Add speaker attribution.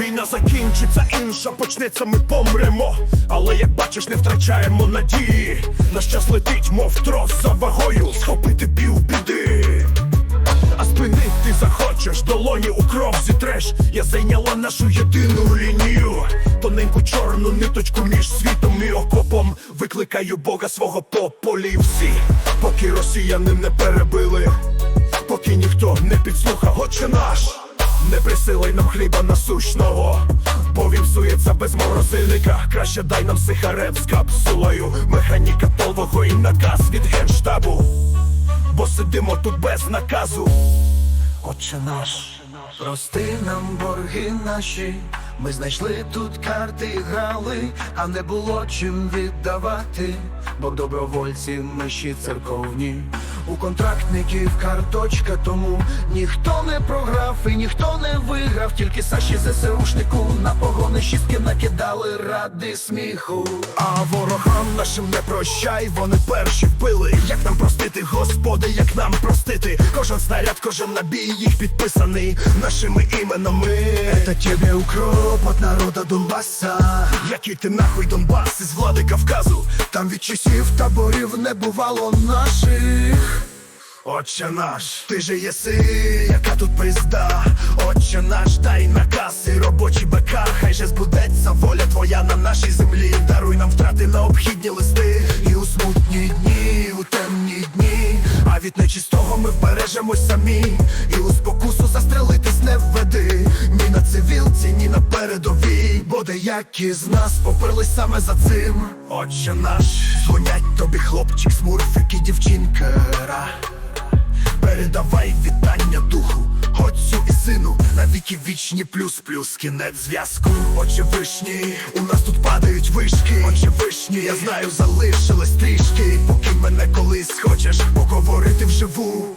Speaker 1: Війна закінчиться, інша почнеться, ми помремо. Але як бачиш, не втрачаємо надії. Наш час летить, мов трос за вагою, схопити пів біди. А спинити захочеш, долоні у кров зітреш. Я зайняла нашу єдину лінію. Тоненьку чорну ниточку між світом і окопом. Викликаю Бога свого по полі всі, поки росіяни не перебили, поки ніхто не підслухав, отче наш. Не присилай нам хліба насущного, бо він псується без морозильника. Краще дай нам сихарет з капсулою. Механіка полвого і наказ від генштабу бо сидимо тут без наказу. Отче наш,
Speaker 2: Прости нам борги наші, ми знайшли тут карти грали, а не було чим віддавати, бо добровольці миші церковні. У контрактників карточка, тому ніхто не програв і ніхто не виграв, тільки Саші ЗСУшнику на погони шістки накидали ради сміху.
Speaker 1: а ворогам нашим не прощай, вони перші вбили. Як нам простити, Господи, як нам простити? Кожен снаряд, кожен набій їх підписаний нашими іменами.
Speaker 2: Это тебе укроп от народа Донбаса.
Speaker 1: Який ти нахуй Донбас із влади Кавказу?
Speaker 2: Там від часів таборів не бувало наших.
Speaker 1: Отче наш, ти же єси, яка тут пизда Отче наш, дай наказ і робочі БК Хай же збудеться воля твоя на нашій землі Даруй нам втрати необхідні листи
Speaker 2: І у смутні дні,
Speaker 1: від нечистого ми бережемось самі
Speaker 2: і у спокусу застрелитись не введи. Ні на цивілці, ні на передовій, бо деякі з нас поперлись саме за цим.
Speaker 1: Отче наш,
Speaker 2: Дзвонять тобі хлопчик, смурфик і дівчинка.
Speaker 1: передавай
Speaker 2: передавай навіки вічні плюс-плюс, кінець зв'язку. Очі вишні, у нас тут падають вишки. Очі вишні, я знаю, залишилось трішки. Поки мене колись хочеш поговорити вживу.